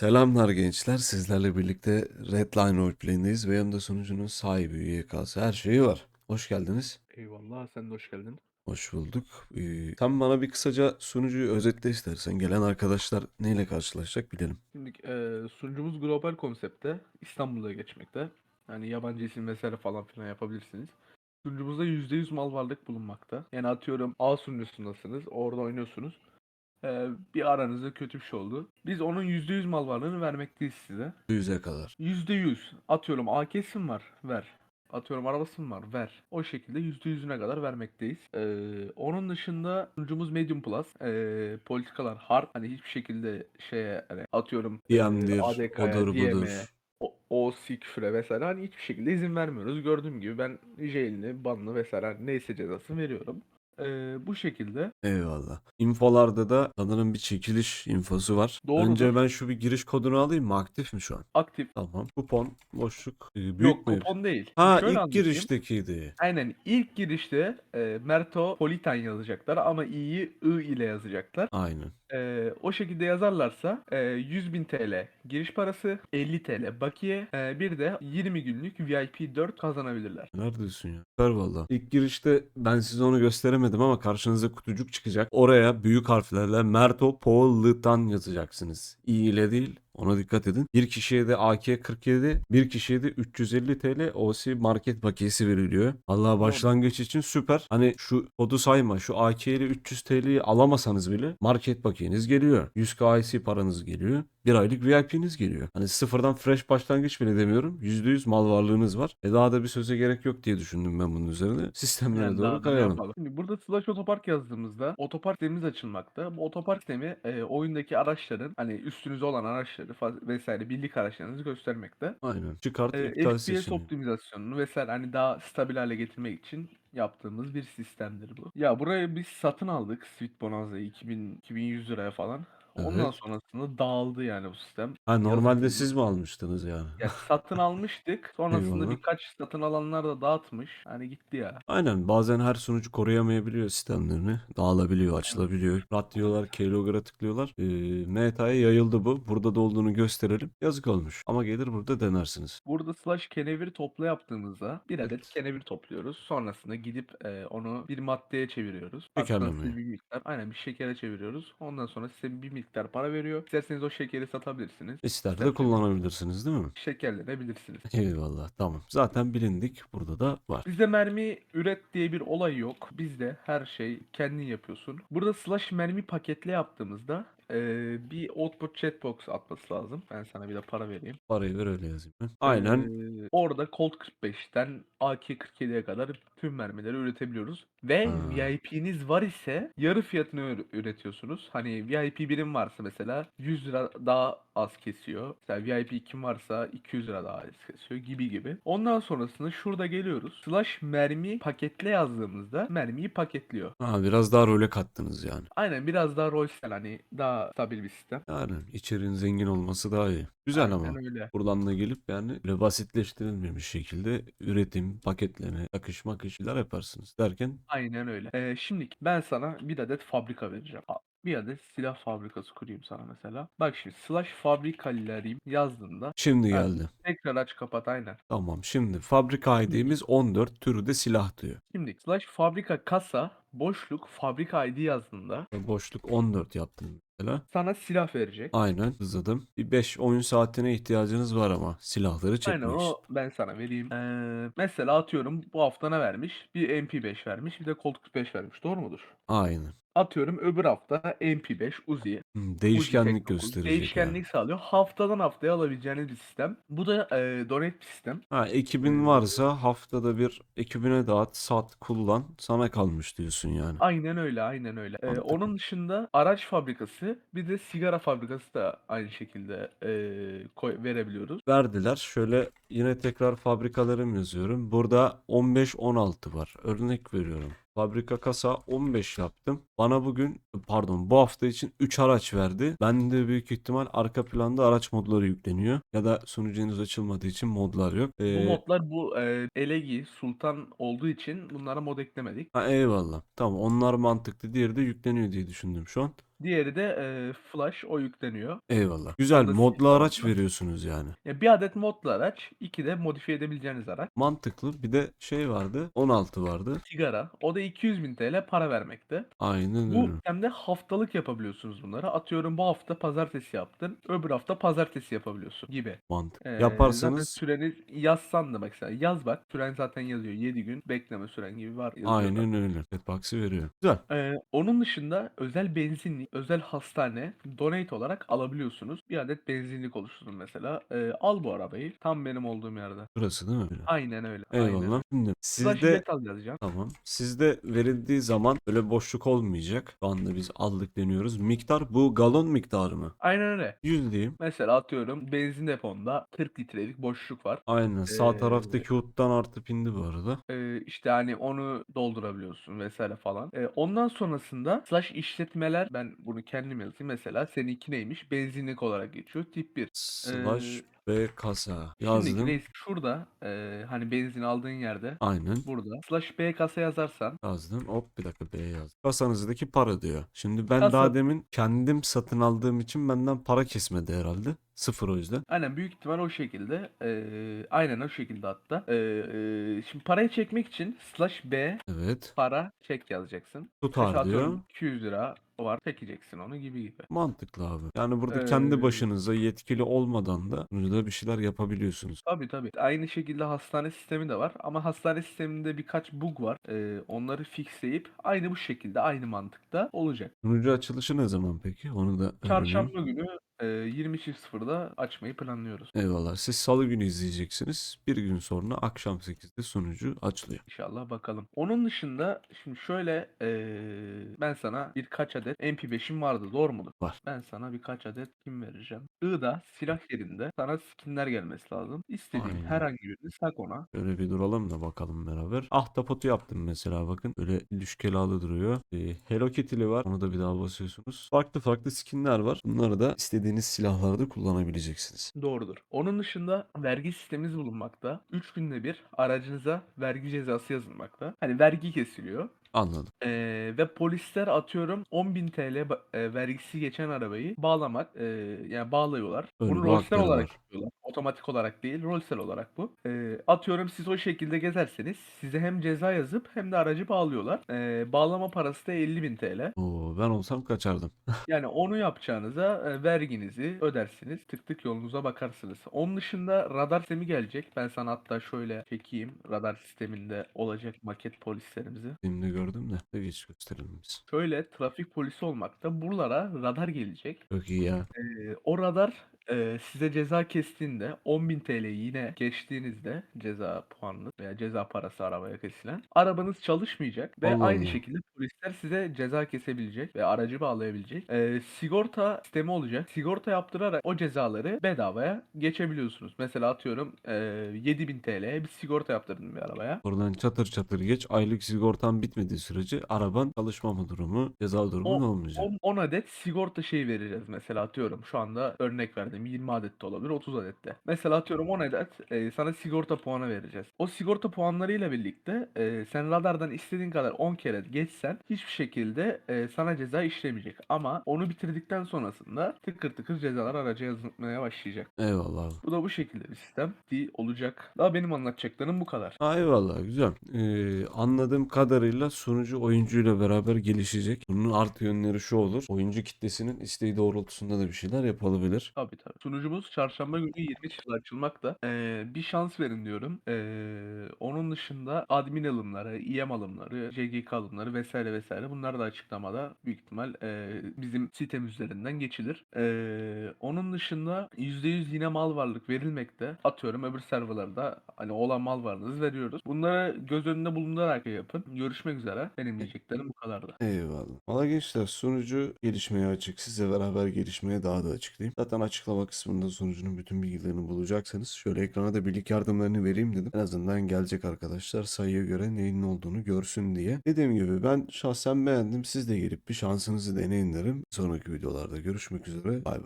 Selamlar gençler. Sizlerle birlikte Redline Roleplay'indeyiz ve yanımda sunucunun sahibi, YK'sı, her şeyi var. Hoş geldiniz. Eyvallah sen de hoş geldin. Hoş bulduk. Ee, sen bana bir kısaca sunucuyu özetle istersen. Gelen arkadaşlar neyle karşılaşacak bilelim. Şimdi e, sunucumuz global konsepte İstanbul'da geçmekte. Yani yabancı isim vesaire falan filan yapabilirsiniz. Sunucumuzda %100 mal varlık bulunmakta. Yani atıyorum A sunucusundasınız, orada oynuyorsunuz. E, bir aranızda kötü bir şey oldu. Biz onun %100 mal varlığını vermekteyiz size. Yüze kadar. %100 atıyorum AK'si mi var? Ver. Atıyorum arabası mı var? Ver. O şekilde %100'üne kadar vermekteyiz. Ee, onun dışında sunucumuz Medium Plus. Ee, politikalar hard. Hani hiçbir şekilde şeye hani atıyorum DM'dir, ADK'ya, odur DM'ye, budur. o, OC küfüre vesaire hani hiçbir şekilde izin vermiyoruz. Gördüğüm gibi ben jailini, banlı vesaire hani neyse cezasını veriyorum. Ee, bu şekilde Eyvallah. Infolarda da sanırım bir çekiliş infosu var. Doğrudur. Önce ben şu bir giriş kodunu alayım mı? Aktif mi şu an? aktif. Tamam. Kupon, boşluk, e, büyük Yok mü? kupon değil. Ha Şöyle ilk anlatayım. giriştekiydi. Aynen ilk girişte e, Merto Politan yazacaklar ama i'yi I ile yazacaklar. Aynen. E, o şekilde yazarlarsa e, 100.000 TL giriş parası, 50 TL bakiye, e, bir de 20 günlük VIP 4 kazanabilirler. Neredesin ya? Süper valla. İlk girişte ben size onu gösteremedim ama karşınıza kutucuk çıkacak. Oraya büyük harflerle Merto Poğlı'dan yazacaksınız. İ ile değil. Ona dikkat edin. Bir kişiye de AK-47, bir kişiye de 350 TL OC market bakiyesi veriliyor. Allah başlangıç için süper. Hani şu kodu sayma. Şu AK ile 300 TL'yi alamasanız bile market bakiyeniz geliyor. 100k IC paranız geliyor. Bir aylık VIP'niz geliyor. Hani sıfırdan fresh başlangıç bile demiyorum. %100 mal varlığınız var. E daha da bir söze gerek yok diye düşündüm ben bunun üzerine. Sistemlere Yani daha doğru kayalım. Şimdi burada slash otopark yazdığımızda otopark sistemimiz açılmakta. Bu otopark sistemi e, oyundaki araçların hani üstünüzde olan araçları vesaire birlik araçlarınızı göstermekte. Aynen. Çıkart E, iptal FPS optimizasyonunu vesaire hani daha stabil hale getirmek için yaptığımız bir sistemdir bu. Ya burayı biz satın aldık Sweet Bonanza'yı 2000 2100 liraya falan. Ondan Evet. sonrasında dağıldı yani bu sistem. Ha normalde Yazılımı- siz mi almıştınız yani? Ya satın almıştık. Sonrasında Eyvallah. birkaç satın alanlar da dağıtmış. Hani gitti ya. Aynen bazen her sunucu koruyamayabiliyor sistemlerini. Dağılabiliyor, açılabiliyor. Rat diyorlar, keylogger'a tıklıyorlar. Ee, meta'ya yayıldı bu. Burada da olduğunu gösterelim. Yazık olmuş. Ama gelir burada denersiniz. Burada slash kenevir topla yaptığımızda bir adet kenevir topluyoruz. Sonrasında gidip e, onu bir maddeye çeviriyoruz. Size bir miktar aynen bir şekere çeviriyoruz. Ondan sonra size bir miktar para veriyor. İsterseniz o şekeri satabilirsiniz. İster de kullanabilirsiniz değil mi? şekerlenebilirsiniz. Eyvallah tamam. Zaten bilindik. Burada da var. Bizde mermi üret diye bir olay yok. Bizde her şey kendin yapıyorsun. Burada slash mermi paketle yaptığımızda e, bir output chatbox atması lazım. Ben sana bir de para vereyim. Parayı ver öyle yazayım ben. Aynen. Ee, orada Colt 45'ten AK-47'ye kadar tüm mermileri üretebiliyoruz. Ve Ha. VIP'niz var ise yarı fiyatını ür- üretiyorsunuz. Hani VIP birim varsa mesela 100 lira daha az kesiyor. Mesela VIP kim varsa 200 lira daha az kesiyor gibi gibi. Ondan sonrasında şurada geliyoruz. Slash mermi paketle yazdığımızda mermiyi paketliyor. Ha, biraz daha role kattınız yani. Aynen biraz daha rolsel hani daha stabil bir sistem. Yani içeriğin zengin olması daha iyi. Güzel ama. Aynen öyle. Buradan da gelip yani böyle basitleştirilmemiş şekilde üretim, paketleme, akış makış şeyler yaparsınız derken Aynen öyle. Ee, şimdi ben sana bir adet fabrika vereceğim. Bir adet silah fabrikası kurayım sana mesela. Bak şimdi slash fabrikalarıyım yazdığında şimdi geldi. tekrar aç kapat aynen. Tamam şimdi fabrika ID'miz 14 türü de silah diyor. Şimdi slash fabrika kasa boşluk fabrika ID yazdığında Boşluk 14 yaptım mesela. sana silah verecek. Aynen hızladım. Bir 5 oyun saatine ihtiyacınız var ama silahları Aynen çekmek için. o ben sana vereyim. Ee, mesela atıyorum bu hafta ne vermiş? Bir MP5 vermiş bir de Colt 45 vermiş doğru mudur? Aynen. Atıyorum öbür hafta MP5 Uzi Hmm, Değişkenlik Uzi gösterecek Değişkenlik yani. sağlıyor. Haftadan haftaya alabileceğiniz bir sistem. Bu da e, donate bir sistem. Ha ekibin varsa haftada bir ekibine dağıt, sat, kullan. Sana kalmış diyorsun yani. Aynen öyle, aynen öyle. E, Mantıklı. onun dışında araç fabrikası, bir de sigara fabrikası da aynı şekilde e, koy, verebiliyoruz. verdiler. Şöyle yine tekrar fabrikalarım yazıyorum. Burada 15-16 var. Örnek veriyorum. Fabrika kasa 15 yaptım. Bana bugün pardon bu hafta için 3 araç verdi. Ben de büyük ihtimal arka planda araç modları yükleniyor. Ya da sunucu henüz açılmadığı için modlar yok. Bu Ee, modlar bu e, Elegi, Sultan olduğu için bunlara mod eklemedik. ha, eyvallah. Tamam onlar mantıklı. Diğeri de yükleniyor diye düşündüm şu an. Diğeri de e, flash o yükleniyor. Eyvallah. Güzel Burada modlu araç var. veriyorsunuz yani. Ya bir adet modlu araç, iki de modifiye edebileceğiniz araç. Mantıklı. Bir de şey vardı. 16 vardı. Sigara. O da 200 bin TL para vermekte. Aynen Bu öyle. hem de haftalık yapabiliyorsunuz bunları. Atıyorum bu hafta pazartesi yaptın. Öbür hafta pazartesi yapabiliyorsun gibi. Mantık. Ee, Yaparsanız Zaten süreni yazsan da mesela yaz bak. Süren zaten yazıyor. 7 gün bekleme süren gibi var. aynen öyle. Petbox'ı veriyor. Güzel. Ee, onun dışında özel özel hastane donate olarak alabiliyorsunuz. Bir adet benzinlik oluşturun mesela. Ee, al bu arabayı. Tam benim olduğum yerde. Burası değil mi? Aynen öyle. Aynen Eyvallah. öyle. Şimdi sizde. Tamam. Sizde verildiği zaman öyle boşluk olmayacak. Şu anda biz aldık deniyoruz. Miktar bu galon miktarı mı? Aynen öyle. 100 diyeyim. Mesela atıyorum benzin deponda 40 litrelik boşluk var. Aynen. Sağ Ee, taraftaki huttan artıp indi bu arada. Ee, işte hani onu doldurabiliyorsun vesaire falan. Ee, ondan sonrasında slash işletmeler ben bunu kendim yazayım. Mesela seninki neymiş? Benzinlik olarak geçiyor. Tip 1. Slash ve kasa. Yazdım. reis şurada e, hani benzin aldığın yerde Aynen. burada slash B kasa yazarsan Yazdım. Hop bir dakika B yazdım. Kasanızdaki para diyor. Şimdi ben Kasa- daha demin kendim satın aldığım için benden para kesmedi herhalde. Sıfır o yüzden. aynen büyük ihtimal o şekilde e, aynen o şekilde hatta. E, e, şimdi parayı çekmek için slash B Evet. para çek yazacaksın. Tutar Mesela diyor. atıyorum 200 lira var çekeceksin onu gibi gibi. Mantıklı abi. Yani burada kendi Ee, başınıza yetkili olmadan da burada bir şeyler yapabiliyorsunuz. Tabii tabii. Aynı şekilde hastane sistemi de var ama hastane sisteminde birkaç bug var. Ee, onları fixleyip aynı bu şekilde aynı mantıkta olacak. Sunucu açılışı ne zaman peki? Onu da öğreneyim. Çarşamba günü e, 20.00'da açmayı planlıyoruz. Eyvallah. Siz salı günü izleyeceksiniz. Bir gün sonra akşam 8'de sunucu açılıyor. İnşallah bakalım. Onun dışında şimdi şöyle e, ben sana birkaç adet MP5'im vardı doğru mudur? Var. Ben sana birkaç adet kim vereceğim? I'da silah yerinde sana skinler gelmesi lazım. İstediğin Aynen. herhangi birini sak ona. Şöyle bir duralım da bakalım beraber. Ahtapotu yaptım mesela bakın. Böyle düşkelalı duruyor. Ee, Hello Kitty'li var. Onu da bir daha basıyorsunuz. Farklı farklı skinler var. Bunları da istediğiniz silahlarda kullanabileceksiniz. Doğrudur. Onun dışında vergi sistemimiz bulunmakta. 3 günde bir aracınıza vergi cezası yazılmakta. Hani vergi kesiliyor. Anladım. Ee, ve polisler atıyorum 10.000 TL ba- e, vergisi geçen arabayı bağlamak e, yani bağlıyorlar. Bunu hakları olarak yapıyorlar. Otomatik olarak değil, rolsel olarak bu. Ee, atıyorum siz o şekilde gezerseniz size hem ceza yazıp hem de aracı bağlıyorlar. Ee, bağlama parası da 50.000 TL. Oo, ben olsam kaçardım. Yani onu yapacağınıza e, verginizi ödersiniz. Tık tık yolunuza bakarsınız. Onun dışında radar sistemi gelecek. Ben sana hatta şöyle çekeyim. Radar sisteminde olacak maket polislerimizi. Şimdi gördüm de. Bir geç gösterelim biz. Şöyle trafik polisi olmakta. Buralara radar gelecek. Çok iyi ya. Ee, o radar e, size ceza kestiğinde 10.000 TL yine geçtiğinizde ceza puanınız veya ceza parası arabaya kesilen arabanız çalışmayacak ve Allah aynı Allah. şekilde polisler size ceza kesebilecek ve aracı bağlayabilecek. Ee, sigorta sistemi olacak. Sigorta yaptırarak o cezaları bedavaya geçebiliyorsunuz. Mesela atıyorum e, 7.000 TL'ye bir sigorta yaptırdın bir arabaya. Oradan çatır çatır geç. Aylık sigortan bitmediği sürece araban çalışmama durumu, ceza durumu O- olmayacak? 10, 10 adet sigorta şeyi vereceğiz mesela atıyorum şu anda örnek verdim 20 adet de olabilir 30 adet de. Mesela atıyorum 10 adet e, sana sigorta puanı vereceğiz. O sigorta puanlarıyla birlikte e, sen radardan istediğin kadar 10 kere geçsen hiçbir şekilde e, sana ceza işlemeyecek. Ama onu bitirdikten sonrasında tıkır tıkır cezalar araca yazılmaya başlayacak. Eyvallah. Bu da bu şekilde bir sistem değil olacak. Daha benim anlatacaklarım bu kadar. Ha, eyvallah güzel. Ee, anladığım kadarıyla sunucu oyuncuyla beraber gelişecek. Bunun artı yönleri şu olur. Oyuncu kitlesinin isteği doğrultusunda da bir şeyler yapılabilir. Tabii tabii. Sunucumuz çarşamba günü 20 çıkılı açılmakta. Ee, bir şans verin diyorum. Ee, onun dışında admin alımları, IM alımları, JGK alımları vesaire vesaire bunlar da açıklamada büyük ihtimal e, bizim sitemiz üzerinden geçilir. Ee, onun dışında %100 yine mal varlık verilmekte. Atıyorum öbür serverlarda hani olan mal varlığınızı veriyoruz. Bunları göz önünde bulundurarak yapın. Görüşmek üzere. Benim diyeceklerim bu kadardı. Eyvallah. Valla gençler sunucu gelişmeye açık. Sizle beraber gelişmeye daha da açıklayayım. Zaten açıklama kısmında sunucunun bütün bilgilerini bulacaksınız. Şöyle ekrana da birlik yardımlarını vereyim dedim. En azından gelecek arkadaşlar sayıya göre neyin ne olduğunu görsün diye. Dediğim gibi ben şahsen beğendim. Siz de gelip bir şansınızı deneyin derim. Sonraki videolarda görüşmek üzere. Bay bay.